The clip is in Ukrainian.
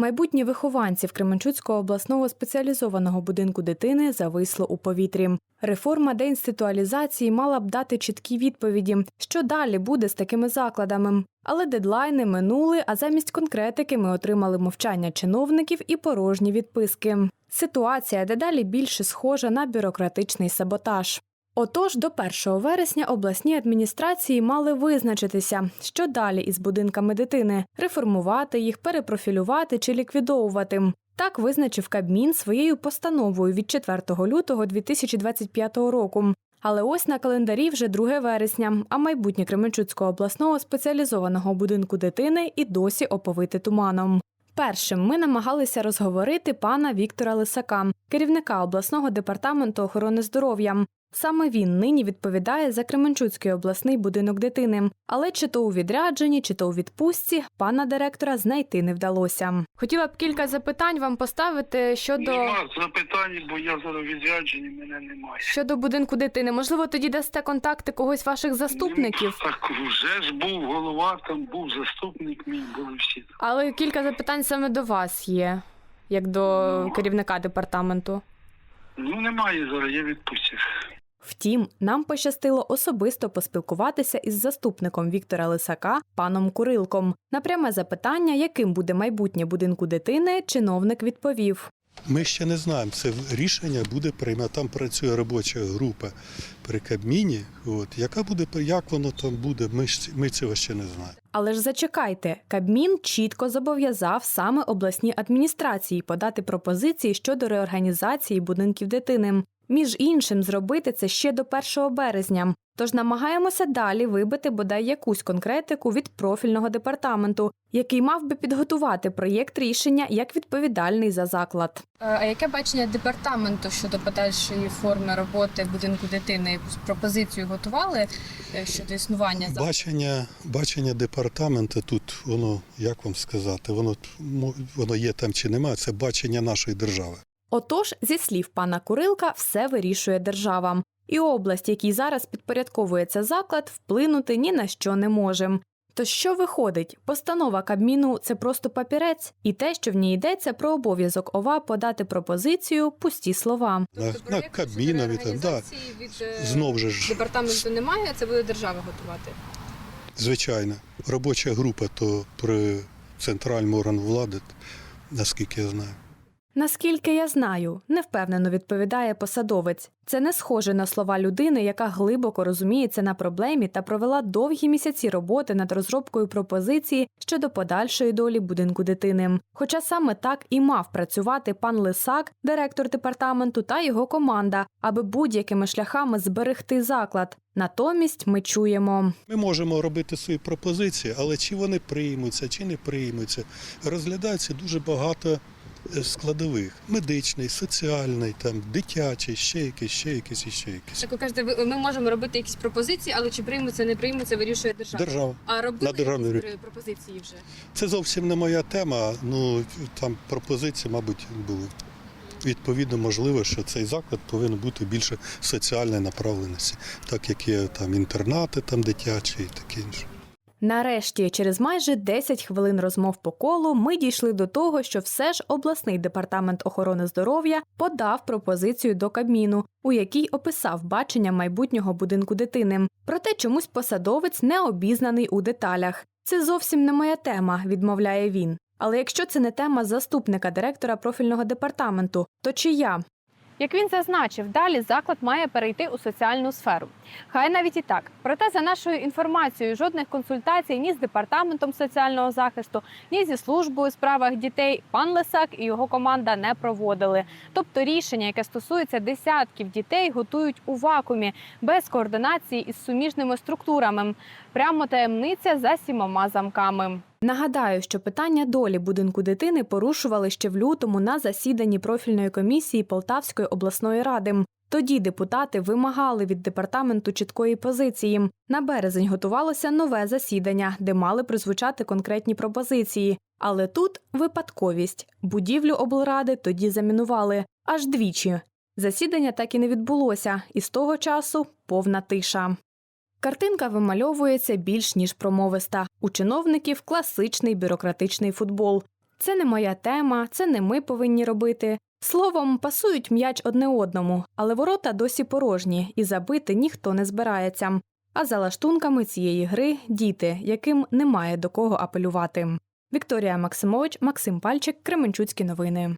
Майбутнє вихованців Кременчуцького обласного спеціалізованого будинку дитини зависло у повітрі. Реформа деінституалізації мала б дати чіткі відповіді, що далі буде з такими закладами. Але дедлайни минули, а замість конкретики ми отримали мовчання чиновників і порожні відписки. Ситуація дедалі більше схожа на бюрократичний саботаж. Отож, до 1 вересня обласні адміністрації мали визначитися, що далі із будинками дитини реформувати їх, перепрофілювати чи ліквідовувати. Так визначив Кабмін своєю постановою від 4 лютого 2025 року. Але ось на календарі вже 2 вересня, а майбутнє Кременчуцького обласного спеціалізованого будинку дитини і досі оповите туманом. Першим ми намагалися розговорити пана Віктора Лисака, керівника обласного департаменту охорони здоров'я. Саме він нині відповідає за Кременчуцький обласний будинок дитини. Але чи то у відрядженні, чи то у відпустці пана директора знайти не вдалося. Хотіла б кілька запитань вам поставити щодо, Нема запитань, бо я зараз відряджені, мене немає. щодо будинку дитини. Можливо, тоді дасте контакти когось ваших заступників. Так вже ж був голова, там був заступник мій, були всі. Але кілька запитань саме до вас є, як до керівника департаменту. Ну немає зараз, я відпустив. Втім, нам пощастило особисто поспілкуватися із заступником Віктора Лисака, паном Курилком. На пряме запитання, яким буде майбутнє будинку дитини, чиновник відповів. Ми ще не знаємо. Це рішення буде приймати. Там працює робоча група при Кабміні. От яка буде як воно там буде, ми ж ми цього ще не знаємо. Але ж зачекайте, Кабмін чітко зобов'язав саме обласні адміністрації подати пропозиції щодо реорганізації будинків дитини. Між іншим, зробити це ще до 1 березня. Тож намагаємося далі вибити бодай якусь конкретику від профільного департаменту, який мав би підготувати проєкт рішення як відповідальний за заклад. Е, А яке бачення департаменту щодо подальшої форми роботи будинку дитини? Пропозицію готували е, щодо існування? Бачення, бачення департаменту тут воно як вам сказати, воно мо- воно є там чи немає. Це бачення нашої держави. Отож, зі слів пана Курилка, все вирішує держава. І область, якій зараз підпорядковується заклад, вплинути ні на що не може. То що виходить? Постанова Кабміну це просто папірець, і те, що в ній йдеться про обов'язок ОВА подати пропозицію, пусті слова. На, на проєкту щодо Кабмінові да від е, знов же ж департаменту немає, це буде держава готувати. звичайно. Робоча група то при центральному органу влади, наскільки я знаю. Наскільки я знаю, невпевнено відповідає посадовець. Це не схоже на слова людини, яка глибоко розуміється на проблемі та провела довгі місяці роботи над розробкою пропозиції щодо подальшої долі будинку дитини. Хоча саме так і мав працювати пан Лисак, директор департаменту та його команда, аби будь-якими шляхами зберегти заклад. Натомість ми чуємо. Ми можемо робити свої пропозиції, але чи вони приймуться, чи не приймуться, розглядається дуже багато складових: медичний, соціальний, там, дитячий, ще якийсь, ще якийсь і ще якийсь. Так ви кажете, ви- ми можемо робити якісь пропозиції, але чи приймуться, не приймуться, вирішує держава. Держава. А робили На державний якісь пропозиції вже? Це зовсім не моя тема. Ну там пропозиції, мабуть, були. Відповідно, можливо, що цей заклад повинен бути більше соціальної направленості, так як є там інтернати, там дитячі і таке інше. Нарешті, через майже 10 хвилин розмов по колу, ми дійшли до того, що все ж обласний департамент охорони здоров'я подав пропозицію до Кабміну, у якій описав бачення майбутнього будинку дитини. Проте чомусь посадовець не обізнаний у деталях. Це зовсім не моя тема, відмовляє він. Але якщо це не тема заступника директора профільного департаменту, то чия? Як він зазначив, далі заклад має перейти у соціальну сферу. Хай навіть і так. Проте, за нашою інформацією, жодних консультацій ні з департаментом соціального захисту, ні зі службою у справах дітей пан Лисак і його команда не проводили. Тобто рішення, яке стосується десятків дітей, готують у вакуумі без координації із суміжними структурами. Прямо таємниця за сімома замками. Нагадаю, що питання долі будинку дитини порушували ще в лютому на засіданні профільної комісії Полтавської обласної ради. Тоді депутати вимагали від департаменту чіткої позиції. На березень готувалося нове засідання, де мали прозвучати конкретні пропозиції. Але тут випадковість. Будівлю облради тоді замінували аж двічі. Засідання так і не відбулося, і з того часу повна тиша. Картинка вимальовується більш ніж промовиста. У чиновників класичний бюрократичний футбол. Це не моя тема, це не ми повинні робити. Словом, пасують м'яч одне одному, але ворота досі порожні, і забити ніхто не збирається. А за лаштунками цієї гри діти, яким немає до кого апелювати. Вікторія Максимович, Максим Пальчик, Кременчуцькі новини.